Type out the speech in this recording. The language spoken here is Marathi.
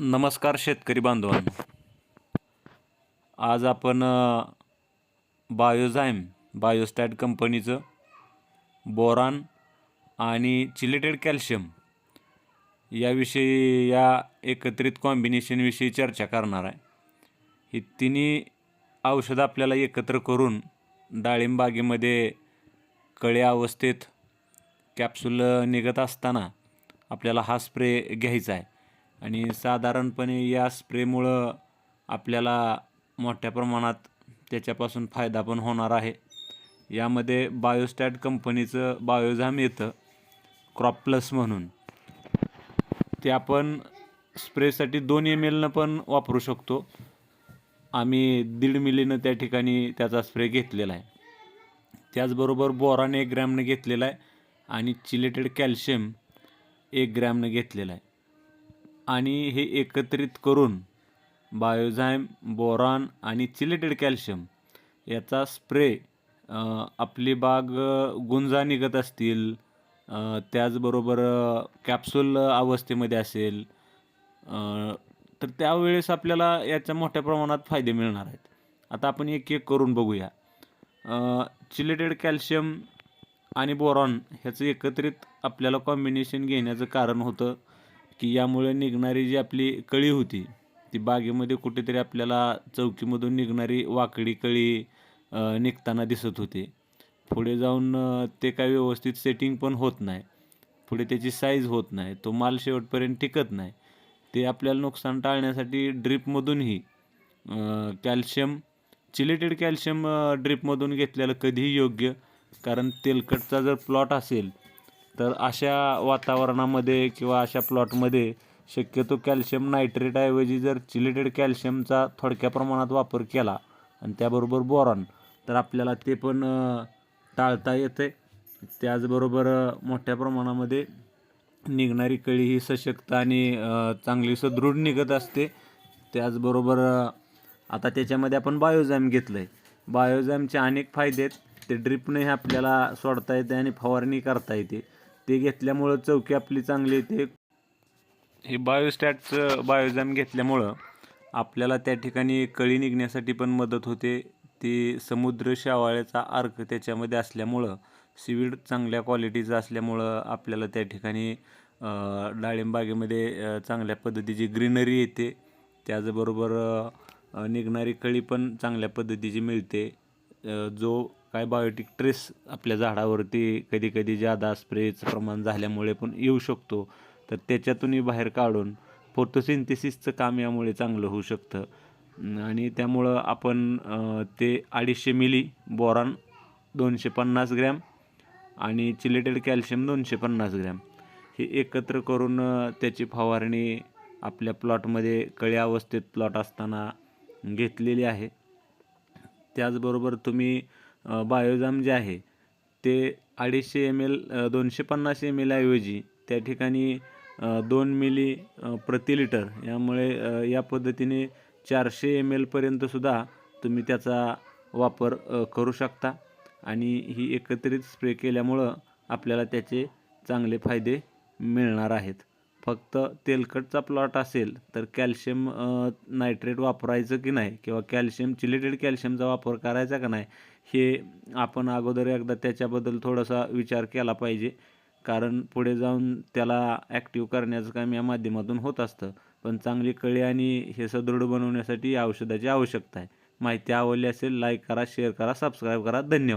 नमस्कार शेतकरी बांधवांनो. आज आपण बायोझायम बायोस्टॅट कंपनीचं बोरान आणि चिलेटेड कॅल्शियम याविषयी या एकत्रित कॉम्बिनेशनविषयी चर्चा करणार आहे. ही तिन्ही औषधं आपल्याला एकत्र करून डाळिंबागेमध्ये कळे कळ्या अवस्थेत कॅप्सूल निघत असताना आपल्याला हा स्प्रे घ्यायचा आहे. आणि साधारणपणे या स्प्रेमुळं आपल्याला मोठ्या प्रमाणात त्याच्यापासून फायदा पण होणार आहे. यामध्ये बायोस्टॅट कंपनीचं बायोझाम येतं क्रॉप प्लस म्हणून. ते आपण स्प्रेसाठी दोन एम एलनं पण वापरू शकतो. आम्ही दीड मिलीनं त्या ठिकाणी त्याचा स्प्रे घेतलेला आहे. त्याचबरोबर बोरान एक ग्रॅमनं घेतलेला आहे आणि चिलेटेड कॅल्शियम एक ग्रॅमनं घेतलेला आहे. आणि हे एकत्रित करून बायोझायम बोरॉन आणि चिलेटेड कॅल्शियम याचा स्प्रे आपली बाग गुंजा निघत असतील त्याचबरोबर कॅप्सूल अवस्थेमध्ये असेल तर त्यावेळेस आपल्याला याच्या मोठ्या प्रमाणात फायदे मिळणार आहेत. आता आपण एक एक करून बघूया. चिलेटेड कॅल्शियम आणि बोरॉन ह्याचं एकत्रित आपल्याला कॉम्बिनेशन घेण्याचं कारण होतं. की यामुळे निघणारी जी आपली कळी होती ती बागेमध्ये कुठेतरी आपल्याला चौकीमधून निघणारी वाकडी कळी निघताना दिसत होती. पुढे जाऊन ते काही व्यवस्थित सेटिंग पण होत नाही. पुढे त्याची साईज होत नाही. तो माल शेवटपर्यंत टिकत नाही. ते आपल्याला नुकसान टाळण्यासाठी ड्रीपमधूनही कॅल्शियम चिलेटेड कॅल्शियम ड्रीपमधून घेतलेलं कधीही योग्य कारण तेलकटचा जर प्लॉट असेल तर अशा वातावरणामध्ये किंवा अशा प्लॉटमध्ये शक्यतो कॅल्शियम नायट्रेटऐवजी जर चिलेटेड कॅल्शियमचा थोडक्या प्रमाणात वापर केला आणि त्याबरोबर बोरॉन तर आपल्याला ते पण टाळता येते. त्याचबरोबर मोठ्या प्रमाणामध्ये निघणारी कळी ही सशक्त आणि चांगली सुदृढ निघत असते. त्याचबरोबर आता त्याच्यामध्ये आपण बायोझॅम घेतलं आहे बायोझॅमचे अनेक फायदे आहेत. ते ड्रिपने आपल्याला सोडता येते आणि फवारणी करता येते. ते घेतल्यामुळं चौकी आपली चांगली येते हे बायोस्टॅटचं बायोझॅम घेतल्यामुळं आपल्याला त्या ठिकाणी कळी निघण्यासाठी पण मदत होते. ती समुद्र शेवाळ्याचा अर्क त्याच्यामध्ये असल्यामुळं सीवीड चांगल्या क्वालिटीचं असल्यामुळं आपल्याला त्या ठिकाणी डाळिंबागेमध्ये चांगल्या पद्धतीची ग्रीनरी येते. त्याचबरोबर निघणारी कळी पण चांगल्या पद्धतीची मिळते. जो काय बायोटिक ट्रेस आपल्या झाडावरती कधी कधी जादा स्प्रेचं प्रमाण झाल्यामुळे पण येऊ शकतो. तर त्याच्यातूनही बाहेर काढून फोटोसिंथेसिसचं काम यामुळे चांगलं होऊ शकतं. आणि त्यामुळं आपण ते अडीचशे मिली बोरान दोनशे पन्नास ग्रॅम आणि चिलेटेड कॅल्शियम दोनशे पन्नास ग्रॅम हे एकत्र करून त्याची फवारणी आपल्या प्लॉटमध्ये कळी अवस्थेत प्लॉट असताना घेतलेली आहे. त्याचबरोबर तुम्ही बायोजाम जे आहे ते अडीचशे एम एल दोनशे पन्नास एम एल ऐवजी त्या ठिकाणी दोन मिली प्रति लिटर यामुळे या पद्धतीने चारशे एम एलपर्यंतसुद्धा तुम्ही त्याचा वापर करू शकता. आणि ही एकत्रित स्प्रे केल्यामुळं आपल्याला त्याचे चांगले फायदे मिळणार आहेत. फक्त तेलकटचा प्लॉट असेल तर कॅल्शियम नायट्रेट वापरायचं की नाही? किंवा कॅल्शियम चिलेटेड कॅल्शियमचा वापर करायचा का नाही? हे आपण अगोदर एकदा त्याच्याबद्दल थोडासा विचार केला पाहिजे. कारण पुढे जाऊन त्याला ॲक्टिव्ह करण्याचं काम या माध्यमातून होत असतं. पण चांगली कळी आणि हे सदृढ बनवण्यासाठी या औषधाची आवश्यकता आहे. माहिती आवडली असेल लाईक करा शेअर करा सबस्क्राईब करा. धन्यवाद.